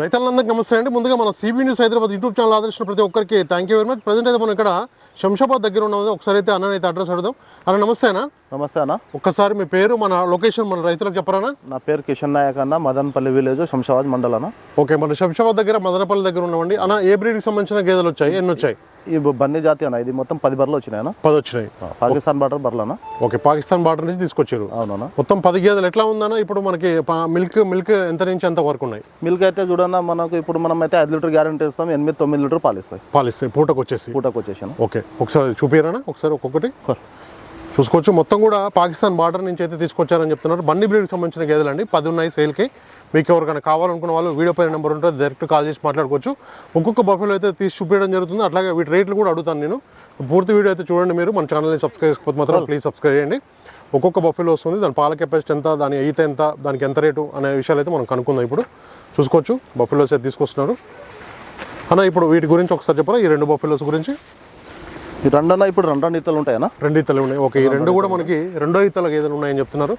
రైతులందరికీ నమస్తే అండి. ముందుగా మన CB news Hyderabad YouTube channel ఆదర్శించిన ప్రతి ఒక్కరికి thank you very much present అయితే మనం ఇక్కడ శంషాబాద్ దగ్గర ఉన్నది ఒకసారి అయితే అన్న అయితే అడ్రస్ అడుగుదాం. అన్న నమస్తే అన్న. నమస్తే అన్న. ఒక్కసారి మీ పేరు మన లొకేషన్ మన రైతులకు చెప్పరానా నా పేరు కిషన్ నాయక్ అన్న. మదన్పల్లి విలేజ్ శంషాబాద్ మండల్ ఓకే మన శంషాబాద్ దగ్గర మదనపల్లి దగ్గర ఉన్నామండి. అన్న ఏ బ్రీడ్కి సంబంధించిన గేదెలు వచ్చాయి? ఎన్ని వచ్చాయి? ఈ బన్నీ జాతి అన్న ఇది మొత్తం పది బర్రెలు వచ్చినాయి అన్న పది వచ్చినాయి. పాకిస్తాన్ బార్డర్ బర్రెలు అన్న ఓకే పాకిస్తాన్ బార్డర్ నుంచి తీసుకొచ్చారు. అవునన్నా. మొత్తం పది గేదెలు ఎట్లా ఉందన్న ఇప్పుడు మనకి మిల్క్ మిల్క్ ఎంత నుంచి ఎంత వరకు ఉన్నాయి? మిల్క్ అయితే చూడన్న మనకు ఇప్పుడు మనం అయితే ఐదు లీటర్ గ్యారంటీ ఇస్తాం ఎనిమిది తొమ్మిది లీటర్ పాలు ఇస్తాయి. పాలిస్తాయి పూటకు వచ్చేసి. పూటకు వచ్చేసాను. ఓకే ఒకసారి చూపిరానా ఒకసారి ఒక్కొక్కటి. చూసుకోవచ్చు మొత్తం కూడా పాకిస్తాన్ బార్డర్ నుంచి అయితే తీసుకొచ్చారని చెప్తున్నారు. బండి బ్రీడ్కి సంబంధించిన గేదెలు అండి పది ఉన్నాయి సేల్కి. మీకు ఎవరికైనా కావాలనుకున్న వాళ్ళు వీడియో పైన నెంబర్ ఉంటుంది. డైరెక్ట్ కాల్ చేసి మాట్లాడుకోవచ్చు. ఒక్కొక్క బఫెలో అయితే తీసి చూపించడం జరుగుతుంది. అట్లాగే వీటి రేట్లు కూడా అడుగుతాను నేను. పూర్తి వీడియో అయితే చూడండి మీరు. మన ఛానల్ని సబ్స్క్రైబ్ చేసుకోకపోతే మాత్రం ప్లీజ్ సబ్స్క్రైబ్ చేయండి. ఒక్కొక్క బఫెలో వస్తుంది. దాని పాల కెపాసిటీ ఎంత దాని ఈత ఎంత దానికి ఎంత రేటు అనే విషయాలు అయితే మనం కనుక్కుందాం ఇప్పుడు. చూసుకోవచ్చు. బఫెలోస్ అయితే తీసుకొస్తున్నారు. అన్న ఇప్పుడు వీటి గురించి ఒకసారి చెప్పరా? ఈ రెండు బఫెలోస్ గురించి? రెండన్న ఇప్పుడు రెండు రెండు ఇత్తలు ఉంటాయన్నా రెండు ఈతలు ఉన్నాయి. ఓకే ఈ రెండు కూడా మనకి రెండో ఈతల గేదెలు ఉన్నాయని చెప్తున్నారు.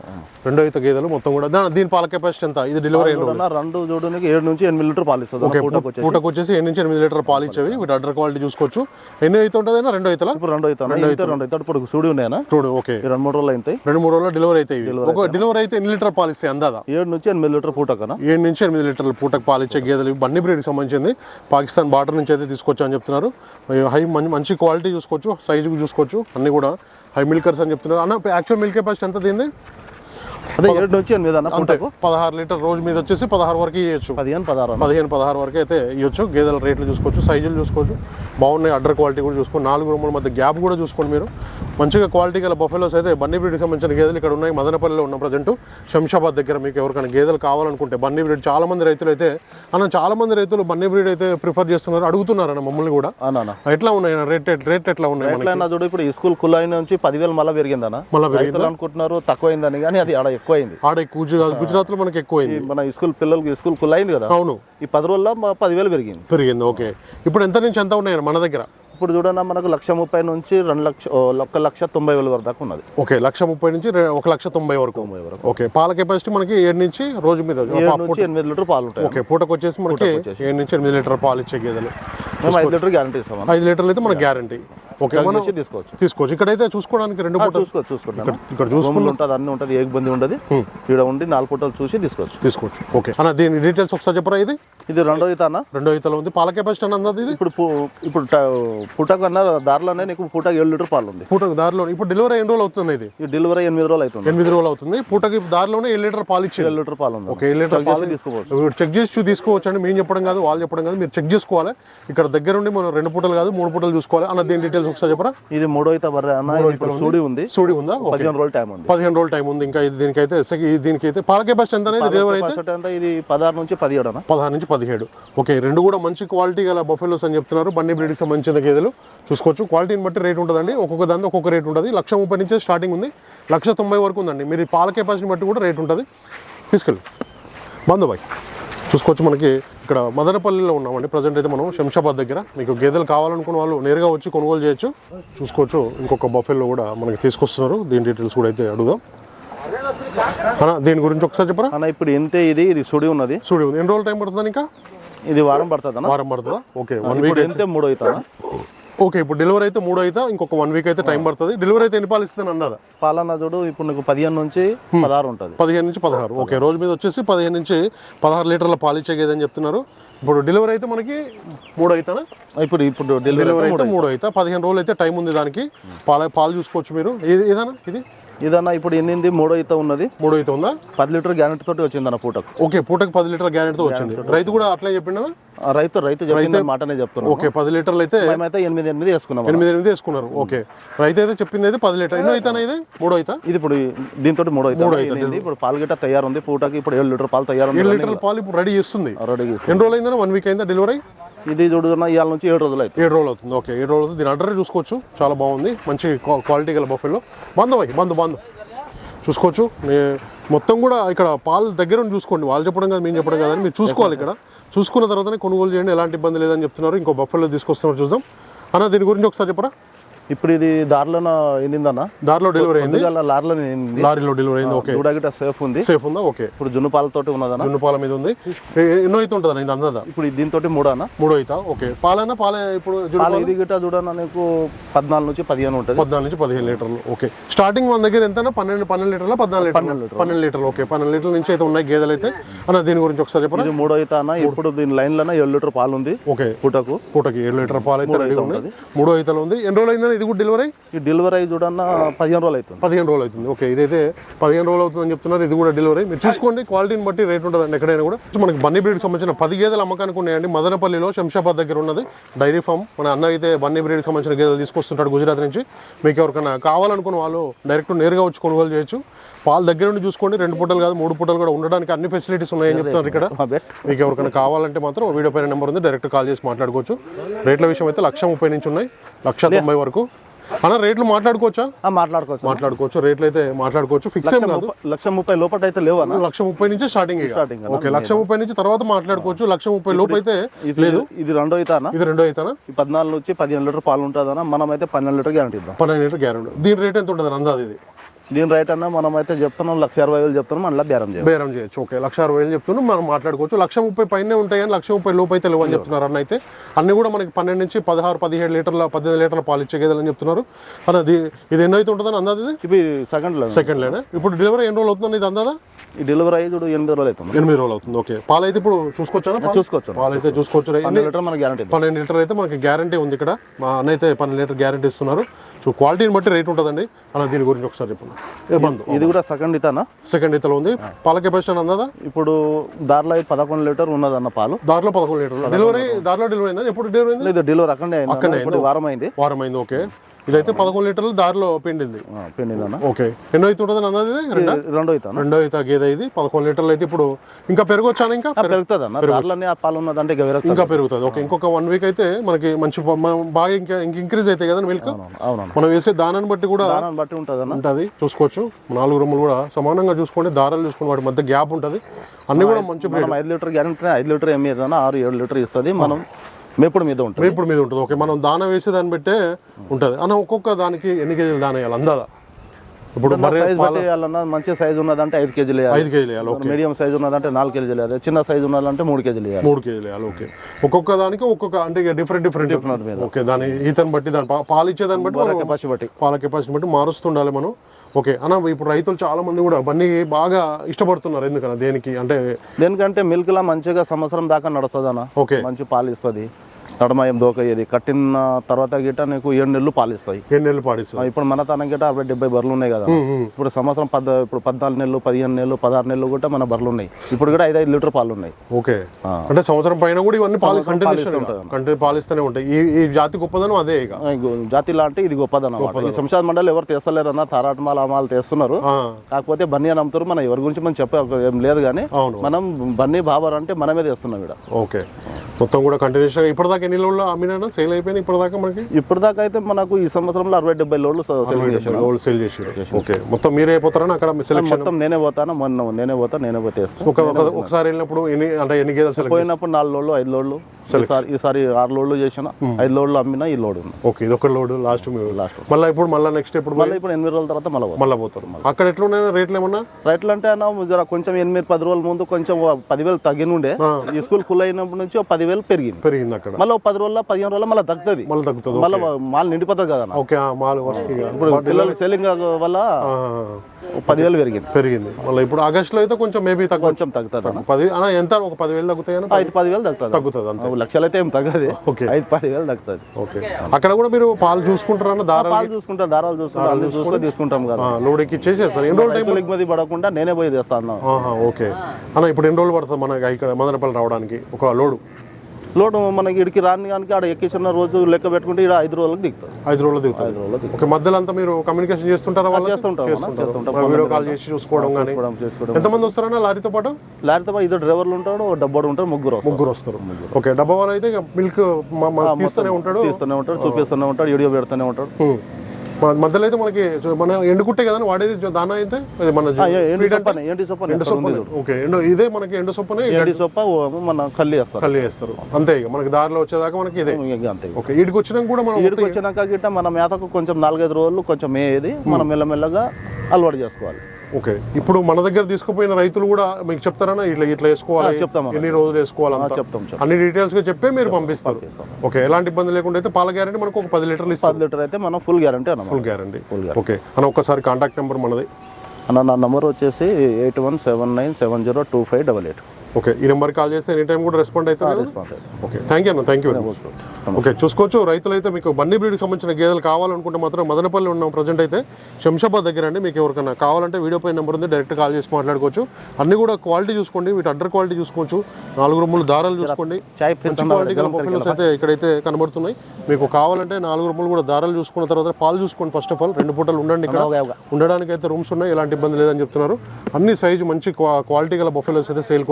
రెండో ఈత గేదెలు మొత్తం కూడా. దాని దీని పాల కెపాసిటీ ఎంత? ఇది డెలివరీ రెండు చూడడానికి ఏడు నుంచి ఎనిమిది లీటర్ పాలు ఇస్తుంది అన్న పూటకు వచ్చేసి. ఎనిమిది నుంచి ఎనిమిది లీటర్ పాలు ఇచ్చేవి. వీటి అడ్డర్ క్వాలిటీ చూసుకోవచ్చు. ఎన్ని అయితే ఉంటుందైనా రెండో ఈతల? ఇప్పుడు రెండు అవుతాయి రెండు అవుతాయి ఇప్పుడు సూడి ఉన్నాయన్నా చూడు ఓకే. రెండు మూడు రోజులు అవుతాయి రెండు మూడు రోజుల్లో డెలివరీ అయితే ఒక డెలివరీ అయితే ఎన్ని లీటర్ పాలు ఇస్తాయి అందాదా? ఏడు నుంచి ఎనిమిది లీటర్ పూటకనా? ఏడు నుంచి ఎనిమిది లీటర్ల పూటకు పాలు ఇచ్చే గేదెలు బండి బ్రీడ్కి సంబంధించింది. పాకిస్తాన్ బార్డర్ నుంచి అయితే తీసుకొచ్చా అని చెప్తున్నారు హై మంచి మంచి క్వాలిటీ చూసుకోవచ్చు సైజు చూసుకోవచ్చు. అన్ని కూడా హై మిల్కర్స్ అని చెప్తున్నారు. అన్న యాక్చువల్ మిల్క్ కెపాసిటీ ఎంత దీనిది? అదే ఏడు నుంచి ఎనిమిది అన్న అంతే. పూటకు? పదహారు లీటర్ రోజు మీద వచ్చేసి పదహారు వరకు ఇవ్వచ్చు పదిహేను పదహారు పదిహేను పదహారు వరకు అయితే ఇవ్వచ్చు గేదెల రేట్లు చూసుకోవచ్చు సైజులు చూసుకోవచ్చు. బాగున్నాయి అడ్డర్ క్వాలిటీ కూడా చూసుకోండి నాలుగు రూముల మధ్య గ్యాప్ కూడా చూసుకోండి మీరు. మంచిగా క్వాలిటీ గల బఫెలోస్ అయితే బన్నీ బ్రీడ్కి సంబంధించిన గేదెలు ఇక్కడ ఉన్నాయి. మదనపల్లిలో ఉన్న ప్రజెంట్ శంషాబాద్ దగ్గర మీకు ఎవరికైనా గేదెలు కావాలనుకుంటే బన్నీ బ్రీడ్ చాలా మంది రైతులు అయితే అన్న చాలా మంది రైతులు బన్నీ బ్రీడ్ అయితే ప్రిఫర్ చేస్తున్నారు. అడుగుతున్నారు అన్న మమ్మల్ని కూడా. ఎట్లా ఉన్నాయి అన్న? రేట్ రేట్ ఎట్లా ఉన్నాయి చూడు ఇప్పుడు ఈ స్కూల్ కులాయి నుంచి పదివేలు మళ్ళీ పెరిగిందన్న మళ్ళీ రైతులు అనుకుంటున్నారు తక్కువైందని కానీ అది ఆడ ఎక్కువైంది. ఆడ గుజరాత్ గుజరాత్లో మనకి ఎక్కువైంది. మన స్కూల్ పిల్లలకి స్కూల్ కులాయింది కదా. అవును. ఈ పది రోజుల్లో పదివేలు పెరిగింది. పెరిగింది ఓకే. ఇప్పుడు ఎంత నుంచి ఎంత ఉన్నాయి మన దగ్గర? ఇప్పుడు చూడన్నా మనకు లక్ష ముప్పై నుంచి రెండు లక్ష ఒక లక్ష తొంభై వేల వరకు దాకా ఉన్నది. ఓకే లక్ష ముప్పై నుంచి ఒక లక్ష తొంభై వరకు. తొంభై వరకు. ఓకే పాల కెపాసిటీ మనకి ఏడు నుంచి రోజు మీద ఎనిమిది లీటర్ పాలు ఉంటాయి ఓకే పూటకు వచ్చేసి మనకి ఏడు నుంచి ఎనిమిది లీటర్ పాలు ఇచ్చే గేదెలు. మేము ఐదు లీటర్ గ్యారంటీ ఇస్తాం. ఐదు లీటర్లు అయితే మనకి గ్యారంటీ ఓకే మనం నుంచి తీసుకోవచ్చు. తీసుకోవచ్చు. ఇక్కడైతే చూసుకోవడానికి రెండు పూటలు చూసుకోవచ్చు చూసుకుంటాం ఇక్కడ రూములు ఉంటుంది అన్ని ఉంటుంది ఏ ఇబ్బంది ఉండదు. ఇక్కడ ఉండి నాలుగు పూటలు చూసి తీసుకోవచ్చు. తీసుకోవచ్చు. ఓకే. అన్న దీని డీటెయిల్స్ ఒకసారి చెప్పరా ఇది? ఇది రెండో ఈత అన్న రెండో ఈతలో ఉంది. పాల కెపాసిటీ అని అన్నది ఇది? ఇప్పుడు ఇప్పుడు పుటకు అన్న దారిలోనే నీకు పుటకు ఏడు లీటర్ పాలు ఉంది. పూటకు దారిలో ఇప్పుడు డెలివరీ ఎన్ని రోజులు అవుతుంది ఇది? ఈ డెలివరీ ఎనిమిది రోజులు అవుతుంది. ఎనిమిది రోజులు అవుతుంది. పూటకి దారిలోనే ఏడు లీటర్ పాలు ఇచ్చేది. ఏడు లీటర్ పాలు ఉంది. ఓకే ఏడు లీటర్ పాలు తీసుకోవచ్చు. చెక్ చేసి తీసుకోవచ్చు అండి మేము చెప్పడం కాదు వాళ్ళు చెప్పడం కాదు. మీరు చెక్ చేసుకోవాలి. ఇక్కడ దగ్గర ఉండి మనం రెండు పూటలు కాదు మూడు పూటలు చూసుకోవాలి. అన్న దీని డీటెయిల్స్ ఒకసారి చెప్పరా? ఇది మూడో ఈత బర్రె అన్న సూడి ఉంది. సూడి ఉందా? పదిహేను రోజులు టైం ఉంది. పదిహేను రోజులు టైం ఉంది. ఇంకా దీనికైతే దీనికైతే పాల కెపాసిటీ ఎంత అనేది డెలివరీ అయితే? ఇది పదహారు నుంచి పదిహేడు అన్న. పదహారు నుంచి పదిహేడు. ఓకే రెండు కూడా మంచి క్వాలిటీ గల బఫెలోస్ అని చెప్తున్నారు. బండి బ్రీడ్కి సంబంధించిన గేదెలు. చూసుకోవచ్చు. క్వాలిటీని బట్టి రేట్ ఉంటుందండి. ఒక్కొక్క దాని ఒక్కొక్క రేట్ ఉంటుంది. లక్ష ముప్పై నుంచే స్టార్టింగ్ ఉంది. లక్ష తొంభై వరకు ఉందండి. మీరు పాల కెపాసిటీని బట్టి కూడా రేట్ ఉంటుంది. తీసుకెళ్ళి. బంధుబాయ్ చూసుకోవచ్చు మనకి ఇక్కడ మదనపల్లిలో ఉన్నామండి. ప్రజెంట్ అయితే మనం శంషాబాద్ దగ్గర. మీకు గేదెలు కావాలనుకున్న వాళ్ళు నేరుగా వచ్చి కొనుగోలు చేయొచ్చు. చూసుకోవచ్చు. ఇంకొక బఫెల్లో కూడా మనకి తీసుకొస్తున్నారు. దీని డీటెయిల్స్ కూడా అయితే అడుగుదాం. దీని గురించి ఒకసారి చెప్పరా? అన్న ఇప్పుడు ఎంతే ఇది ఇది సుడి ఉన్నది. చూడు ఎన్ని రోజులు టైం పడుతుంది ఇంకా? ఇది వారం పడుతుంది వారం పడుతుందా? ఓకే వన్ వీక్ ఎంతే మూడో అన్న ఓకే ఇప్పుడు డెలివరీ అయితే మూడు అయితే ఇంకొక వన్ వీక్ అయితే టైం పడుతుంది. డెలివరీ అయితే ఎన్ని పాలు ఇస్తుంది అన్నదా పాలన్న చూడు ఇప్పుడు నీకు పదిహేను నుంచి పదహారు ఉంటుంది. పదిహేను నుంచి పదహారు. ఓకే రోజు మీద వచ్చేసి పదిహేను నుంచి పదహారు లీటర్ల పాలు ఇచ్చేదని చెప్తున్నారు. ఇప్పుడు డెలివరీ అయితే మనకి మూడు అవుతానా? ఇప్పుడు ఇప్పుడు డెలివరీ అయితే మూడు అయితే పదిహేను రోజులు అయితే టైం ఉంది దానికి. పాల పాలు చూసుకోవచ్చు మీరు. ఇది ఏదన్నా ఇది? ఇదన్న ఇప్పుడు ఎన్నింది? మూడో ఈత ఉన్నది. మూడు అయితే ఉందా? పది లీటర్ గ్యారెంటీ తోటి వచ్చింది అన్న పూటకు. ఓకే పూటకి పది లీటర్ గ్యారెంటీతో వచ్చింది. రైతు కూడా అట్లే చెప్పిండా? ఆ రైతు రైతు చెప్పిన మాటనే చెప్తున్నాం ఓకే పది లీటర్లు అయితే మేమైతే ఎనిమిది ఎనిమిది వేసుకున్నాం. ఎనిమిది ఎనిమిది వేసుకున్నారు. ఓకే. రైతు అయితే చెప్పింది అయితే పది లీటర్. ఎన్నో అవుతానా ఇది? మూడు అవుతా ఇది ఇప్పుడు దీంతో మూడో ఈత. ఎనిమిది. ఇప్పుడు పాలు గిట్ట తయారుంది పూటకి ఇప్పుడు ఏడు లీటర్ పాలు తయారుంది ఏడు లీటర్ల పాలు ఇప్పుడు రెడీ చేస్తుంది. రెడీ ఎన్ని రోజులు అయిందా వన్ వీక్ అయిందా? డెలివరీ? ఇది చూడుతున్న ఇవాళ నుంచి ఏడు రోజులు అయితే ఏడు రోజులు అవుతుంది. ఓకే ఏడు రోజులు. అవుతుంది దీని అడ్రస్ చూసుకోవచ్చు. చాలా బాగుంది. మంచి క్వాలిటీ గల బఫెల్లో. బంధు అయ్యి బంధు బంధు చూసుకోవచ్చు. మొత్తం కూడా ఇక్కడ పాలు దగ్గర చూసుకోండి. వాళ్ళు చెప్పడం కాదు మేము చెప్పడం కాదని మీరు చూసుకోవాలి ఇక్కడ. చూసుకున్న తర్వాతనే కొనుగోలు చేయండి. ఎలాంటి ఇబ్బంది లేదని చెప్తున్నారు. ఇంకో బఫెల్లో తీసుకొస్తున్నారు చూద్దాం. అన్న దీని గురించి ఒకసారి చెప్పరా? ఇప్పుడు ఇది దారిలోన ఎండిందన్న దారిలో డెలివరీ అయింది. లారీలో లారీలో డెలివరీ అయింది. ఓకే. గిట్ట సేఫ్ ఉంది. సేఫ్ ఉందా? ఓకే. ఇప్పుడు జున్ను పాలతోటి ఉన్నదన్న? జున్ను పాల మీద ఉంది. ఎన్నో అయితే ఉంటుంది ఇది అందదా? ఇప్పుడు దీంతో మూడు అన్న మూడో అయితే ఓకే. పాలైనా పాలే ఇప్పుడు ఇది గిట్ట చూడన్న నీకు పద్నాలుగు నుంచి పదిహేను ఉంటుంది. పద్నాలుగు నుంచి పదిహేను లీటర్లు ఓకే. స్టార్టింగ్ మన దగ్గర ఎంత పన్నెండు పన్నెండు లీటర్ల పద్నాలుగు లీటర్లు? పన్నెండు లీటర్లు. ఓకే. పన్నెండు లీటర్ల నుంచి అయితే ఉన్నాయి గేదెలు అయితే. అన్న దీని గురించి ఒకసారి చెప్పరా? ఇది మూడో అయితే అన్న ఇప్పుడు దీని లైన్లోనే ఏడు లీటర్ పాలు ఉంది ఓకే. పూటకు. పూటకి ఏడు లీటర్ పాలు అయితే రెడీగా ఉన్నాయి. మూడో అయితలో ఉంది. ఎన్ని రోజులు ఇది కూడా డెలివరీ ఈ డెలివరీ అయ్యి చూడన్న పదిహేను రోజులు అవుతుంది. పదిహేను రోజులు అవుతుంది. ఓకే ఇదైతే పదిహేను రోజులు అవుతుందని చెప్తున్నారు. ఇది కూడా డెలివరీ మీరు చూసుకోండి క్వాలిటీని బట్టి రేట్ ఉంటుందండి ఎక్కడైనా కూడా. మనకి బన్నీ బ్రీడ్కి సంబంధించిన పది గేదెలు అమ్మకానికి ఉన్నాయండి. మదనపల్లిలో శంషాబాద్ దగ్గర ఉన్నది డైరీ ఫామ్. మన అన్న అయితే బన్నీ బ్రీడ్కి సంబంధించిన గేదెలు తీసుకొస్తుంటాడు గుజరాత్ నుంచి. మీకు ఎవరికైనా కావాలనుకున్న వాళ్ళు డైరెక్ట్ నేరుగా వచ్చి కొనుగోలు చేయొచ్చు. పాలు దగ్గర నుండి చూసుకోండి. రెండు పూటలు కాదు మూడు పూటలు కూడా ఉండడానికి అన్ని ఫెసిలిటీస్ ఉన్నాయని చెప్తున్నారు ఇక్కడ. మీకు ఎవరికైనా కావాలంటే మాత్రం వీడియో పైన నెంబర్ ఉంది డైరెక్ట్ కాల్ చేసి మాట్లాడుకోవచ్చు. రేట్ల విషయం అయితే లక్ష ముప్పై నుంచి ఉన్నాయి లక్ష తొంభై వరకు. అన్న రేట్లు మాట్లాడుకోవచ్చా? ఆ, మాట్లాడుకోవచ్చు. మాట్లాడుకోవచ్చు రేట్లు అయితే మాట్లాడుకోవచ్చు. ఫిక్స్ ఏం కాదు. లక్ష ముప్పై లోపల అయితే లేవు లక్ష ముప్పై నుంచి స్టార్టింగ్. ఓకే లక్ష ముప్పై నుంచి తర్వాత మాట్లాడుకోవచ్చు. లక్ష ముప్పై లోపు అయితే లేదు. ఇది రెండో అయితే ఇది రెండో అయితేనా ఈ పద్నాలుగు నుంచి పదిహేను లీటర్ పాలు ఉంటుంది అన్న మనం అయితే పన్నెండు లీటర్ గ్యారంటీ పన్నెండు లీటర్ గ్యారెంటీ. దీని రేట్ ఎంత ఉంటుంది అందాది ఇది? దీని రైట్ అన్న మనం అయితే చెప్తున్నాం లక్ష అరవై వేలు చెప్తున్నాం మళ్ళీ బేరం చేయాలి బేరం చేయొచ్చు. ఓకే లక్ష అరవై వేలు చెప్తున్నాం మనం మాట్లాడుకోవచ్చు. లక్ష ముప్పై పైనే ఉంటాయి కానీ లక్ష ముప్పై లోపు అయితే లేవు అని చెప్తున్నారు అన్న అయితే. అన్ని కూడా మనకి పన్నెండు నుంచి పదహారు పదిహేడు లీటర్ల పద్దెనిమిది లీటర్ల పాలు ఇచ్చే గేదెలు అని చెప్తున్నారు. అన్న ఇది ఎన్నో అయితే ఉంటుందని అందాది ఇది? ఇవి సెకండ్లో సెకండ్ లేనా. ఇప్పుడు డెలివరీ ఎన్ని రోజులు అవుతుందని ఇది అందాదా? ఈ డెలివరీ అయ్యి చూడు ఎనిమిది రోజులు అవుతుంది. ఎనిమిది రోజులు అవుతుంది. ఓకే. పాలు అయితే ఇప్పుడు చూసుకోవచ్చా? చూసుకోవచ్చు. పాలు అయితే చూసుకోవచ్చు. పన్నెండు లీటర్ మనకి గ్యారంటీ పన్నెండు లీటర్ అయితే మనకి గ్యారంటీ ఉంది ఇక్కడ. మా అన్న అయితే పన్నెండు లీటర్ గ్యారంటీ ఇస్తున్నారు. సో క్వాలిటీని బట్టి రేట్ ఉంటుందండి. అన్న దీని గురించి ఒకసారి చెప్పండి. బంధు? ఇది కూడా సెకండ్ ఇతానా? సెకండ్ ఇతలో ఉంది. పాల కెపాసిటీ అందా ఇప్పుడు దారిలో పదకొండు లీటర్ ఉన్నదన్న పాలు. దారిలో పదకొండు లీటర్లు. డెలివరీ దారిలో డెలివరీ అయిందా? ఎప్పుడు డెలివరీ ఇది డెలివరీ అక్కడనే అయింది. వారం అయింది? వారం అయింది ఓకే. ఇదైతే పదకొండు లీటర్లు దారిలో పిండింది. పిండిందన్న ఓకే. ఎన్నో అయితే ఉంటుంది అన్నది ఇది రెండా? రెండో ఇతానా రెండో అయితే గేదె ఇది. పదకొండు లీటర్లు అయితే ఇప్పుడు ఇంకా పెరగొచ్చాను ఇంకా? పెరుగుతుంది అన్న. దారిలోనే ఆ పాలు ఉన్నదంటే ఇక పెరుగుతుంది. ఇంకా పెరుగుతుంది. ఓకే ఇంకొక వన్ వీక్ అయితే మనకి మంచి బాగా ఇంకా ఇంక ఇంక్రీజ్ అవుతాయి కదా మిల్క్ మనం వేసే దానాన్ని బట్టి కూడా బట్టి ఉంటుంది ఉంటుంది. చూసుకోవచ్చు. నాలుగు రూములు కూడా సమానంగా చూసుకోండి. దారాలు చూసుకోండి. వాటి మధ్య గ్యాప్ ఉంటుంది. అన్ని కూడా మంచి ఐదు లీటర్ గ్యారంటీ ఐదు లీటర్ ఏమి ఆరు ఏడు లీటర్ ఇస్తుంది. మనం మేపుడు మీద ఉంటుంది. ఇప్పుడు మీద ఉంటుంది. ఓకే మనం దాన వేసే దాన్ని బట్టే ఉంటుంది. అన్న ఒక్కొక్క దానికి ఎన్ని కేజీలు దాన వేయాలి? అందాదా? ఇప్పుడు వేయాలన్నా మంచి సైజ్ ఉన్నదంటే ఐదు కేజీలు ఐదు కేజీలు వేయాలి ఓకే. మీడియం సైజ్ ఉన్నదంటే నాలుగు కేజీలు వేయాలి. చిన్న సైజ్ ఉన్నదంటే మూడు కేజీలు వేయాలి. మూడు కేజీలు వేయాలి ఓకే. ఒక్కొక్క దానికి ఒక్కొక్క అంటే డిఫరెంట్ డిఫరెంట్ ఓకే దాని ఈతని బట్టి దాని పాలు ఇచ్చేదాన్ని బట్టి మనం కెపాసిటీ బట్టి. పాల కెపాసిటీ బట్టి మారుస్తుండాలి మనం. ఓకే అన్న ఇప్పుడు రైతులు చాలా మంది కూడా బన్నీ బాగా ఇష్టపడుతున్నారు ఎందుకన్నా దేనికి? అంటే దేనికంటే మిల్క్ లా మంచిగా సంవత్సరం దాకా నడుస్తుంది అన్న ఓకే. మంచి పాలు ఇస్తుంది. నడమ ఏం దోకయ్యేది కట్టిన తర్వాత గిట్ట నీకు ఏడు నెలలు పాలు ఇస్తాయి ఎన్ని నెలలు పాడిస్తారు ఇప్పుడు మన తన గిట్ట అరవై డెబ్బై బర్రెలు ఉన్నాయి కదా. ఇప్పుడు సంవత్సరం పద్ ఇప్పుడు పద్నాలుగు నెలలు పదిహేను నెలలు పదహారు నెలలు కూడా మన బర్రెలు ఉన్నాయి. ఇప్పుడు కూడా ఐదు ఐదు లీటర్ పాలు ఉన్నాయి. ఓకే. అంటే సంవత్సరం పైన కూడా ఇవన్నీ పాలు కంటిన్యూషన్ కంటిన్యూ పాలిస్తూనే ఉంటాయి. ఈ జాతి గొప్పదనం అదే ఇక. జాతి లాంటి ఇది గొప్పదన్నమాట ఈ శంషాద్ మండలి ఎవరు తెస్తలేరు అన్న తారాట మాల అమాలు తెస్తున్నారు. కాకపోతే బన్నీ అని అమ్ముతారు మన ఎవరి గురించి మనం చెప్పే ఏం లేదు కానీ మనం బన్నీ బాబర్ అంటే మనమే తెస్తున్నాం ఇక్కడ. ఓకే. మొత్తం కూడా కంటిన్యూషన్ ఇప్పటిదాకా ఎన్ని లోడ్లు అమ్మినా సేల్ అయిపోయినాయి ఇప్పటిదాకా మనకి? ఇప్పుడు దాకా అయితే మనకు ఈ సంవత్సరంలో అరవై డెబ్బై లోడ్లు లోడ్లు సేల్ చేసారు ఓకే. మొత్తం మీరే అయిపోతారని అక్కడ సెలెక్షన్ మొత్తం నేనే పోతాను మొన్న నేనే పోతా నేనే పోతే. ఒకసారి వెళ్ళినప్పుడు ఎన్ని అంటే ఎన్ని గేదెలు పోయినప్పుడు నాలుగు లోడ్లు ఐదు లోడ్లు. ఈసారి ఆరు లోడ్లు చేసిన ఐదు లోడ్లు అమ్మినా ఈ లోడ్ ఉంది. ఓకే. ఇది ఒక లోడ్ లాస్ట్ Last. మళ్ళీ ఇప్పుడు మళ్ళీ నెక్స్ట్ ఎప్పుడు మళ్ళీ ఇప్పుడు ఎనిమిది రోజుల తర్వాత మళ్ళీ మళ్ళీ పోతారు. అక్కడ ఎట్లున్నాయి? రేట్లు ఏమన్నా? రైట్లు అంటే అన్న జర కొంచెం ఎనిమిది పది రోజుల ముందు కొంచెం పదివేలు తగ్గినుండే. ఈ స్కూల్ ఫుల్ అయినప్పటి నుంచి పదివేలు పెరిగింది. పెరిగింది అక్కడ. మళ్ళీ పది రోజుల పదిహేను రోజుల మళ్ళీ తగ్గుతుంది. మళ్ళీ తగ్గుతుంది మళ్ళీ మాల్ నిండిపోతుంది కదా. ఓకే మాల్ ఇప్పుడు పిల్లలు సెల్లింగ్ వల్ల పదివేలు పెరిగింది. పెరిగింది. మళ్ళీ ఇప్పుడు ఆగస్టులో అయితే కొంచెం మేబీ తగ్గ కొంచెం తగ్గుతుంది పది ఎంత? ఒక పదివేలు తగ్గుతాయి ఐదు పదివేలు తగ్గుతుంది తగ్గుతుంది అంతే. లక్షలు అయితే ఏం తగ్గదు. ఓకే. ఐదు పదివేలు తగ్గుతుంది. ఓకే. అక్కడ కూడా మీరు పాలు చూసుకుంటారన్న దారాలు పాలు చూసుకుంటాం దారాలు చూసుకుంటాం అన్ని చూసుకొని తీసుకుంటాం కదా. లోడ్ ఎక్కి ఇచ్చేసేస్తారు ఎన్ని రోజులు టైం ఇబ్బంది పడకుండా నేనే పోయి తెస్తాను ఓకే. అన్న ఇప్పుడు ఎన్ని రోజులు పడుతుంది మన ఇక్కడ మదనపల్లి రావడానికి ఒక లోడు? లోడ్ మనకి ఇడికి రాని కానీ ఆడ ఎక్కించిన రోజు లెక్క పెట్టుకుంటే ఇక్కడ ఐదు రోజులకు దిగుతుంది ఐదు రోజులు దిగుతుంది ఐదు రోజులకు ఓకే మధ్యలో అంతా మీరు కమ్యూనికేషన్ చేస్తుంటారా వాళ్ళు చేస్తుంటాం అన్న, చేస్తుంటాం. వీడియో కాల్ చేసి చూసుకోవడం కానీ దిగుతాం చేసుకోవడం. ఎంతమంది వస్తారన్న లారీతో పాటు? లేకపోతే మరి ఇద్దరు డ్రైవర్లు ఉంటాడు డబ్బోడు ఉంటాడు ముగ్గురు. ముగ్గురు వస్తారు. ఓకే డబ్బా వాళ్ళు అయితే మిల్క్ తీస్తూనే ఉంటాడు. తీస్తూనే ఉంటాడు చూపిస్తూనే ఉంటాడు వీడియో పెడుతూనే ఉంటాడు. మధ్యలో అయితే మనకి మన ఎండుకుట్టే కదా వాడేది దానా అయితే ఇది మన ఏ- ఎండు సొప్పనే ఓకే ఎండు ఇదే మనకి ఎండు సొప్పనే ఎండు సొప్ప మన కల్లి వేస్తారు. కల్లి వేస్తారు. అంతే ఇక మనకి దారిలో వచ్చేదాకా మనకి ఇదే. అంతే ఓకే వచ్చినాక కూడా మనం ఈడికి వచ్చినాక గిట్ట మన మేతకు కొంచెం నాలుగైదు రోజులు కొంచెం మేది మనం మెల్లమెల్లగా అలవాటు చేసుకోవాలి. ఓకే. ఇప్పుడు మన దగ్గర తీసుకుపోయిన రైతులు కూడా మీకు చెప్తారన్నా ఇట్లా ఇట్లా వేసుకోవాలి అన్న. ఎన్ని రోజులు వేసుకోవాలి చెప్తాం అన్ని డీటెయిల్స్గా చెప్పే మీరు పంపిస్తారు. ఓకే ఎలాంటి ఇబ్బంది లేకుండా అయితే పాల గ్యారెంటీ మనకు ఒక పది లీటర్లు ఇస్తారు. పది లీటర్ అయితే మనం ఫుల్ గ్యారంటీ అన్నమాట ఫుల్ గ్యారెంటీ. ఓకే. అని ఒక్కసారి కాంటాక్ట్ నెంబర్ మనది. అన్న నా నంబర్ వచ్చేసి eight one seven nine seven zero two five double eight. Okay ఈ నెంబర్ కాల్ చేస్తే ఎనీ టైం కూడా రెస్పాండ్ అవుతారు కదా ఓకే థ్యాంక్ యూ అన్న thank you very much okay చూసుకోవచ్చు రైతులు అయితే మీకు బండి బ్రీడ్కి సంబంధించిన గేదెలు కావాలనుకుంటే మాత్రం మదనపల్లి ఉన్నాం ప్రజెంట్ అయితే. శంషాబాద్ దగ్గర అండి మీకు ఎవరికైనా కావాలంటే వీడియో పై నెంబర్ ఉంది డైరెక్ట్ కాల్ చేసి మాట్లాడుకోవచ్చు. అన్ని కూడా క్వాలిటీ చూసుకోండి వీటి అడ్డర్ క్వాలిటీ చూసుకోవచ్చు. నాలుగు రూములు దారాలు చూసుకోండి. మంచి క్వాలిటీ గల బఫెలోస్ అయితే ఇక్కడైతే కనబడుతున్నాయి. మీకు కావాలంటే నాలుగు రూములు కూడా దారాలు చూసుకున్న తర్వాత పాలు చూసుకోండి ఫస్ట్ ఆఫ్ ఆల్ రెండు పూటలు ఉండండి ఇక్కడ. ఉండడానికి అయితే రూమ్స్ ఉన్నాయి ఎలాంటి ఇబ్బంది లేదని చెప్తున్నారు. అన్ని సైజు మంచి క్వా- క్వాలిటీ గల బఫెలోస్ అయితే సేల్కి